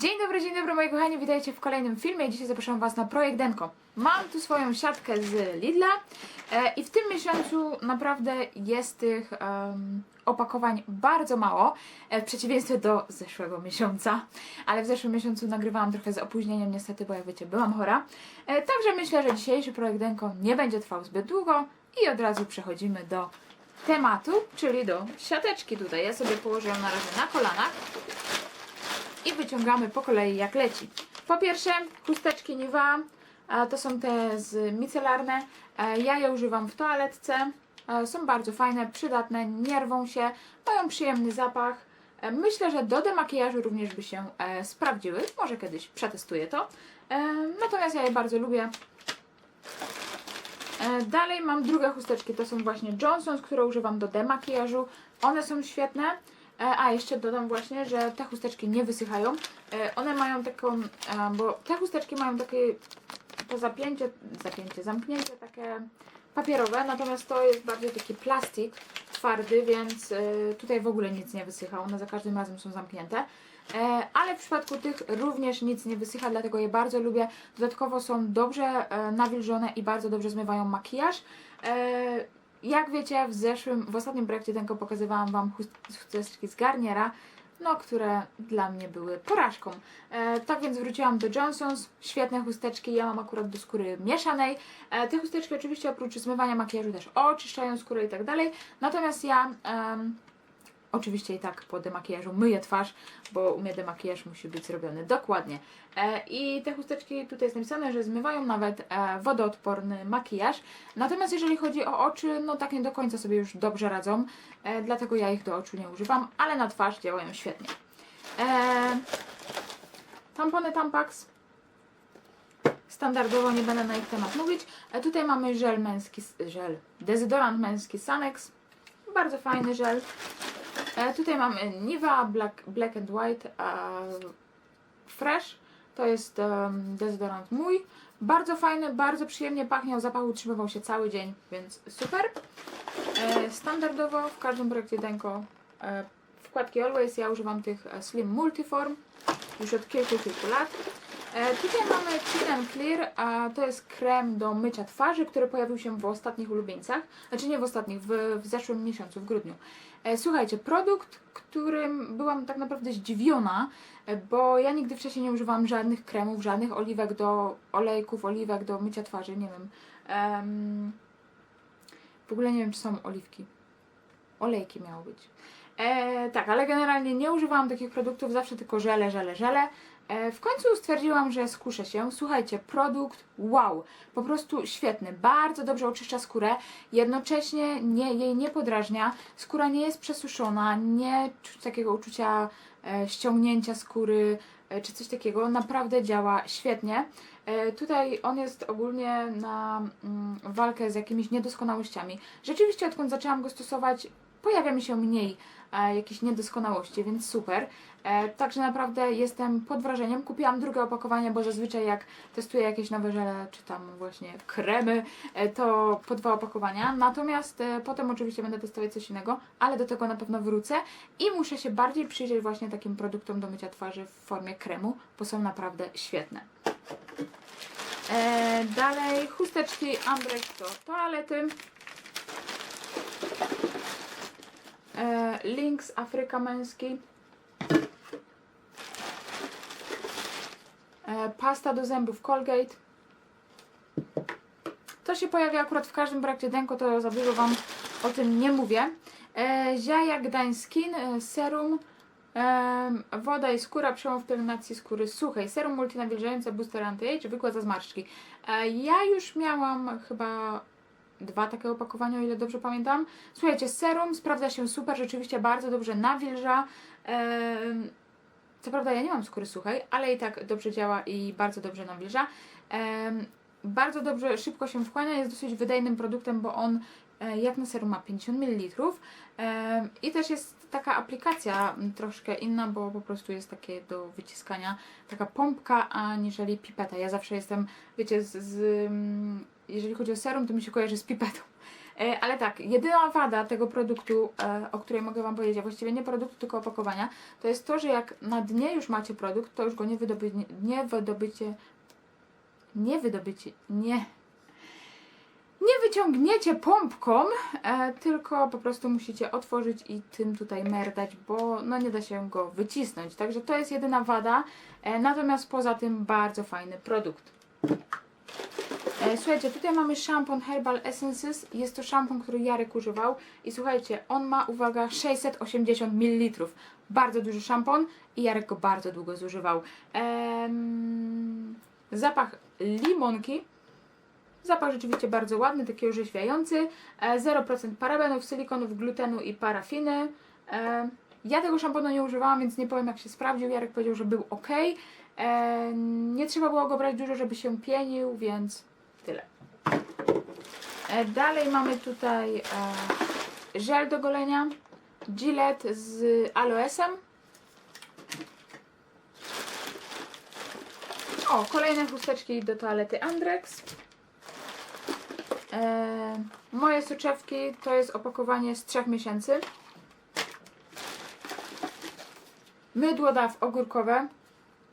Dzień dobry, dzień dobry moi kochani, witajcie w kolejnym filmie. Dzisiaj zapraszam Was na projekt Denko. Mam tu swoją siatkę z Lidla e, i w tym miesiącu naprawdę jest tych em, opakowań bardzo mało, e, w przeciwieństwie do zeszłego miesiąca. Ale w zeszłym miesiącu nagrywałam trochę z opóźnieniem niestety, bo jak wiecie byłam chora. E, także myślę, że dzisiejszy projekt Denko nie będzie trwał zbyt długo i od razu przechodzimy do tematu, czyli do siateczki tutaj. Ja sobie położę ją na razie na kolanach i wyciągamy po kolei jak leci. Po pierwsze chusteczki Niva, e, to są te z micelarne. E, Ja je używam w toaletce. E, Są bardzo fajne, przydatne, nie rwą się, mają przyjemny zapach. Myślę, że do demakijażu również by się sprawdziły. Może kiedyś przetestuję to. Natomiast ja je bardzo lubię. Dalej mam drugie chusteczki, to są właśnie Johnson's, które używam do demakijażu. One są świetne. E, A, jeszcze dodam właśnie, że te chusteczki nie wysychają. E, One mają taką, e, bo te chusteczki mają takie to zapięcie, zapięcie, zamknięcie takie papierowe, natomiast to jest bardziej taki plastik twardy, więc tutaj w ogóle nic nie wysycha, one za każdym razem są zamknięte. Ale w przypadku tych również nic nie wysycha, dlatego je bardzo lubię. Dodatkowo są dobrze nawilżone i bardzo dobrze zmywają makijaż. E, Jak wiecie, w zeszłym, w ostatnim projekcie Denko pokazywałam Wam chust- chusteczki z Garniera, no, które dla mnie były porażką. E, tak więc wróciłam do Johnson's, świetne chusteczki, ja mam akurat do skóry mieszanej. E, te chusteczki oczywiście oprócz zmywania makijażu też oczyszczają skórę i tak dalej, natomiast ja... em, Oczywiście i tak po demakijażu myję twarz, bo u mnie demakijaż musi być zrobiony dokładnie. E, I te chusteczki tutaj jest napisane, że zmywają nawet e, wodoodporny makijaż. Natomiast jeżeli chodzi o oczy, no tak nie do końca sobie już dobrze radzą, e, dlatego ja ich do oczu nie używam, ale na twarz działają świetnie. E, tampony Tampax. Standardowo nie będę na ich temat mówić. E, tutaj mamy żel męski, żel, dezodorant męski Sanex. Bardzo fajny żel. E, tutaj mamy Niva Black, Black and White e, Fresh. To jest dezodorant mój. Bardzo fajny, bardzo przyjemnie pachnie. Zapach utrzymywał się cały dzień, więc super. E, standardowo w każdym projekcie Denko e, wkładki Always ja używam tych e, Slim Multiform już od kilku, kilku lat. E, tutaj mamy Clean and Clear, a to jest krem do mycia twarzy, który pojawił się w ostatnich ulubieńcach. Znaczy nie w ostatnich, w, w zeszłym miesiącu, w grudniu. E, słuchajcie, produkt, którym byłam tak naprawdę zdziwiona, e, bo ja nigdy wcześniej nie używałam żadnych kremów, żadnych oliwek do olejków, oliwek do mycia twarzy, nie wiem. Em, w ogóle nie wiem, czy są oliwki. Olejki miało być. E, tak, ale generalnie nie używałam takich produktów, zawsze tylko żele, żele, żele. E, w końcu stwierdziłam, że skuszę się. Słuchajcie, produkt wow, po prostu świetny, bardzo dobrze oczyszcza skórę, jednocześnie nie, jej nie podrażnia, skóra nie jest przesuszona, nie czuć takiego uczucia e, ściągnięcia skóry e, czy coś takiego, naprawdę działa świetnie. E, tutaj on jest ogólnie na mm, walkę z jakimiś niedoskonałościami. Rzeczywiście odkąd zaczęłam go stosować, pojawia mi się mniej e, jakichś niedoskonałości, więc super. E, także naprawdę jestem pod wrażeniem. Kupiłam drugie opakowanie, bo zazwyczaj jak testuję jakieś nowe żele, czy tam właśnie kremy, e, to po dwa opakowania. Natomiast e, potem oczywiście będę testować coś innego, ale do tego na pewno wrócę i muszę się bardziej przyjrzeć właśnie takim produktom do mycia twarzy w formie kremu, bo są naprawdę świetne. E, dalej chusteczki Ambrecht do toalety. E, Lynx Afryka męski. E, pasta do zębów Colgate. To się pojawia akurat w każdym projekcie Denko, to za dużo Wam o tym nie mówię. E, Ziaja Gdańsk Skin, e, serum, woda i skóra, przełom w pielęgnacji skóry suchej, serum multinawilżające, booster anti-age, wykład zmarszczki. E, ja już miałam chyba dwa takie opakowania, o ile dobrze pamiętam. Słuchajcie, serum sprawdza się super, rzeczywiście bardzo dobrze nawilża. Co prawda ja nie mam skóry suchej, ale i tak dobrze działa i bardzo dobrze nawilża. Bardzo dobrze, szybko się wchłania, jest dosyć wydajnym produktem, bo on e, jak na serum ma 50 ml. Em, I też jest taka aplikacja troszkę inna, bo po prostu jest takie do wyciskania, taka pompka, aniżeli pipeta. Ja zawsze jestem, wiecie, z, z, mm, jeżeli chodzi o serum, to mi się kojarzy z pipetą. E, ale tak, jedyna wada tego produktu, e, o której mogę Wam powiedzieć, a właściwie nie produktu, tylko opakowania, to jest to, że jak na dnie już macie produkt, to już go nie nie wydobycie, nie wydobycie, nie, nie wyciągniecie pompką, e, tylko po prostu musicie otworzyć i tym tutaj merdać, bo no nie da się go wycisnąć. Także to jest jedyna wada, e, natomiast poza tym bardzo fajny produkt. E, Słuchajcie, tutaj mamy szampon Herbal Essences. Jest to szampon, który Jarek używał. I słuchajcie, on ma, uwaga, 680 ml. Bardzo duży szampon i Jarek go bardzo długo zużywał. Em, zapach limonki. Zapach rzeczywiście bardzo ładny, taki orzeźwiający. E, 0% parabenów, silikonów, glutenu i parafiny. E, ja tego szamponu nie używałam, więc nie powiem jak się sprawdził. Jarek powiedział, że był ok. E, nie trzeba było go brać dużo, żeby się pienił, więc tyle. E, dalej mamy tutaj e, żel do golenia Gillette z aloesem. O, kolejne chusteczki do toalety Andrex. E, moje soczewki to jest opakowanie z 3 miesięcy. Mydło DAW ogórkowe.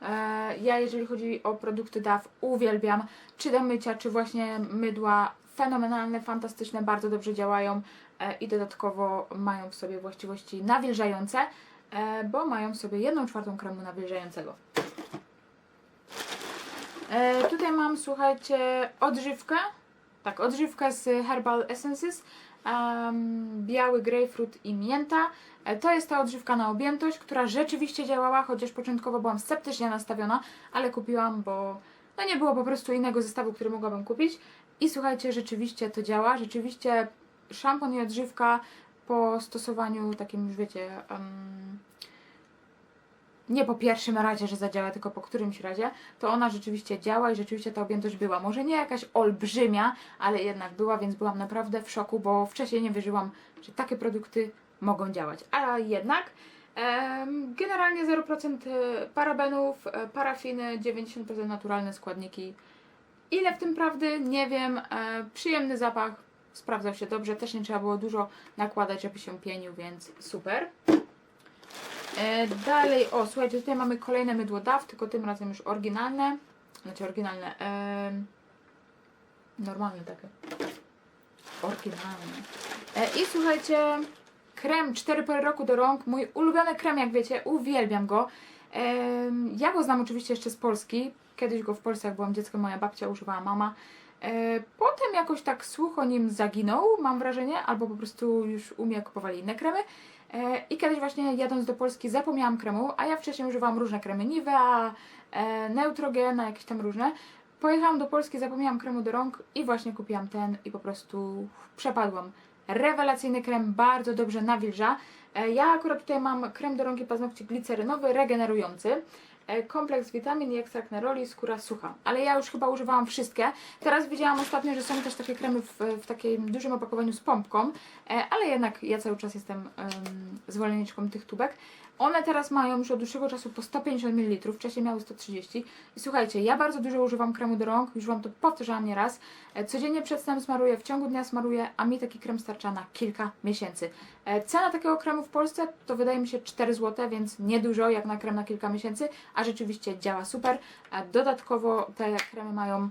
E, ja jeżeli chodzi o produkty DAW uwielbiam. Czy do mycia, czy właśnie mydła. Fenomenalne, fantastyczne, bardzo dobrze działają e, i dodatkowo mają w sobie właściwości nawilżające, bo mają w sobie 1 czwartą kremu nawilżającego. E, tutaj mam, słuchajcie, odżywkę. Tak, odżywka z Herbal Essences. em, biały grapefruit i mięta. E, To jest ta odżywka na objętość, która rzeczywiście działała, chociaż początkowo byłam sceptycznie nastawiona, ale kupiłam, bo no nie było po prostu innego zestawu, który mogłabym kupić. I słuchajcie, rzeczywiście to działa. Rzeczywiście szampon i odżywka po stosowaniu takim, już wiecie, em, nie po pierwszym razie, że zadziała, tylko po którymś razie, to ona rzeczywiście działa i rzeczywiście ta objętość była. Może nie jakaś olbrzymia, ale jednak była, więc byłam naprawdę w szoku, bo wcześniej nie wierzyłam, że takie produkty mogą działać. A jednak generalnie 0% parabenów, e, parafiny, 90% naturalne składniki. Ile w tym prawdy? Nie wiem. E, przyjemny zapach, sprawdzał się dobrze. Też nie trzeba było dużo nakładać, żeby się pienił, więc super. E, dalej, o słuchajcie, tutaj mamy kolejne mydło DAW, tylko tym razem już oryginalne. Znaczy oryginalne. em, normalne takie. Oryginalne. E, I słuchajcie, krem 4 pory roku do rąk. Mój ulubiony krem, jak wiecie, uwielbiam go. Ja go znam oczywiście jeszcze z Polski. Kiedyś go w Polsce, jak byłam dzieckiem, moja babcia używała, mama. E, Potem jakoś tak słuch o nim zaginął, mam wrażenie, albo po prostu już u mnie kupowali inne kremy. E, I kiedyś właśnie jadąc do Polski zapomniałam kremu, a ja wcześniej używałam różne kremy Nivea, e, Neutrogena, jakieś tam różne. Pojechałam do Polski, zapomniałam kremu do rąk i właśnie kupiłam ten i po prostu przepadłam. Rewelacyjny krem, bardzo dobrze nawilża. E, Ja akurat tutaj mam krem do rąk i paznokci glicerynowy, regenerujący. E, Kompleks witamin i ekstrakt neroli, skóra sucha. Ale ja już chyba używałam wszystkie. Teraz widziałam ostatnio, że są też takie kremy w, w takim dużym opakowaniu z pompką, e, ale jednak ja cały czas jestem um, zwolenniczką tych tubek. One teraz mają już od dłuższego czasu po 150 ml, wcześniej miały 130. I słuchajcie, ja bardzo dużo używam kremu do rąk, już Wam to powtarzałam nieraz. E, Codziennie przed snem smaruję, w ciągu dnia smaruję, a mi taki krem starcza na kilka miesięcy. E, Cena takiego kremu w Polsce to wydaje mi się 4 zł, więc niedużo jak na krem na kilka miesięcy, a rzeczywiście działa super. A dodatkowo te kremy mają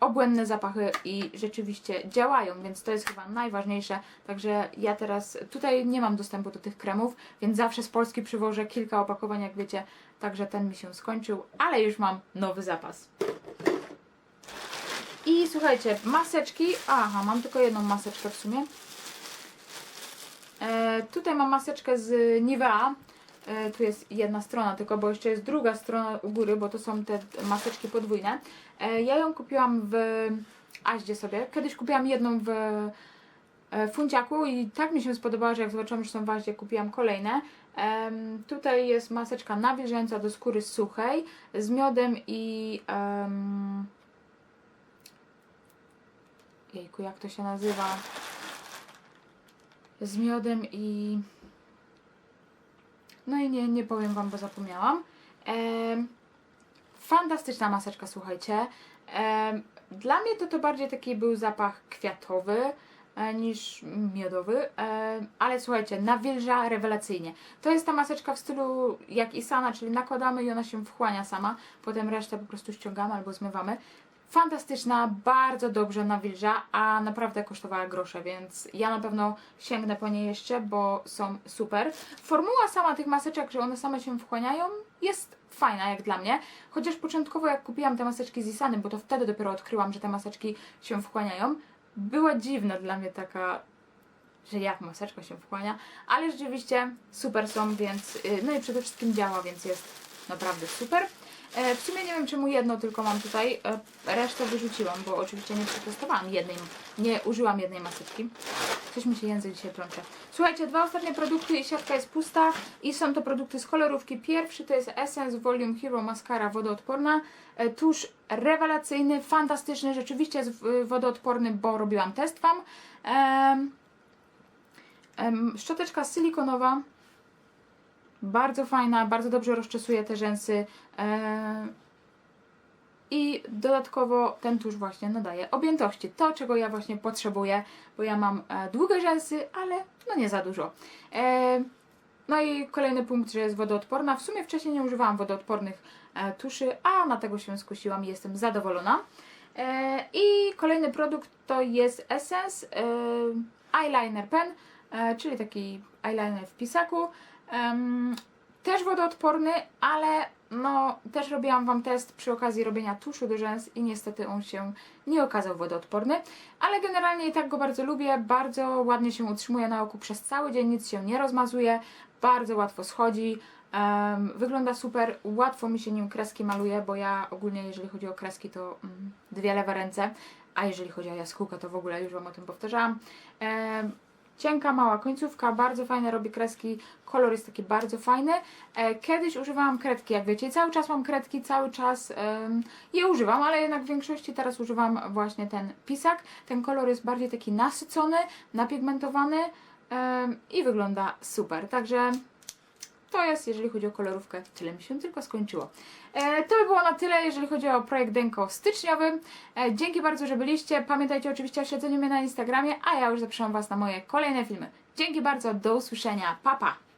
obłędne zapachy i rzeczywiście działają, więc to jest chyba najważniejsze. Także ja teraz tutaj nie mam dostępu do tych kremów, więc zawsze z Polski przywożę kilka opakowań, jak wiecie. Także ten mi się skończył, ale już mam nowy zapas. I słuchajcie, maseczki. Aha, mam tylko jedną maseczkę w sumie. E, tutaj mam maseczkę z Nivea. E, tu jest jedna strona tylko, bo jeszcze jest druga strona u góry, bo to są te maseczki podwójne. E, ja ją kupiłam w Aździe sobie. Kiedyś kupiłam jedną w e, Funciaku i tak mi się spodobała, że jak zobaczyłam, że są w Aździe, kupiłam kolejne. Tutaj jest maseczka nawilżająca do skóry suchej z miodem i... jejku, jak to się nazywa? Z miodem i... No i nie, nie powiem Wam, bo zapomniałam. Em, fantastyczna maseczka, słuchajcie. Em, dla mnie to to bardziej taki był zapach kwiatowy. e, niż miodowy, e, ale słuchajcie, nawilża rewelacyjnie. To jest ta maseczka w stylu jak Isana, czyli nakładamy i ona się wchłania sama, potem resztę po prostu ściągamy albo zmywamy. Fantastyczna, bardzo dobrze nawilża, a naprawdę kosztowała grosze, więc ja na pewno sięgnę po nie jeszcze, bo są super. Formuła sama tych maseczek, że one same się wchłaniają, jest fajna jak dla mnie. Chociaż początkowo jak kupiłam te maseczki z Isany, bo to wtedy dopiero odkryłam, że te maseczki się wchłaniają, była dziwna dla mnie taka, że jak maseczka się wchłania, ale rzeczywiście super są, więc y, no i przede wszystkim działa, więc jest naprawdę super. E, W sumie nie wiem czemu jedno tylko mam tutaj, e, resztę wyrzuciłam, bo oczywiście nie przetestowałam jednej, nie użyłam jednej maseczki. Coś mi się język dzisiaj plącze. Słuchajcie, dwa ostatnie produkty i siatka jest pusta i są to produkty z kolorówki. Pierwszy to jest Essence Volume Hero Mascara wodoodporna. E, Tusz rewelacyjny, fantastyczny, rzeczywiście jest wodoodporny, bo robiłam test Wam. Szczoteczka silikonowa, bardzo fajna, bardzo dobrze rozczesuje te rzęsy. E, I dodatkowo ten tusz właśnie nadaje objętości. To, czego ja właśnie potrzebuję, bo ja mam e, długie rzęsy, ale no nie za dużo. E, no i kolejny punkt, że jest wodoodporna. W sumie wcześniej nie używałam wodoodpornych tuszy, a na tego się skusiłam i jestem zadowolona. I kolejny produkt to jest Essence Eyeliner Pen, czyli taki eyeliner w pisaku. Em, też wodoodporny, ale no też robiłam Wam test przy okazji robienia tuszu do rzęs i niestety on się nie okazał wodoodporny, ale generalnie i tak go bardzo lubię, bardzo ładnie się utrzymuje na oku przez cały dzień, nic się nie rozmazuje, bardzo łatwo schodzi, em, wygląda super, łatwo mi się nim kreski maluje, bo ja ogólnie jeżeli chodzi o kreski to mm, dwie lewe ręce, a jeżeli chodzi o jaskółkę to w ogóle już Wam o tym powtarzałam. Em, Cienka, mała końcówka, bardzo fajne robi kreski, kolor jest taki bardzo fajny. E, kiedyś używałam kredki, jak wiecie, cały czas mam kredki, cały czas je używam, ale jednak w większości teraz używam właśnie ten pisak. Ten kolor jest bardziej taki nasycony, napigmentowany i wygląda super. Także to jest, jeżeli chodzi o kolorówkę, tyle mi się tylko skończyło. E, to by było na tyle, jeżeli chodzi o projekt Denko styczniowy. E, dzięki bardzo, że byliście. Pamiętajcie oczywiście o śledzeniu mnie na Instagramie, a ja już zapraszam Was na moje kolejne filmy. Dzięki bardzo, do usłyszenia. Pa, pa!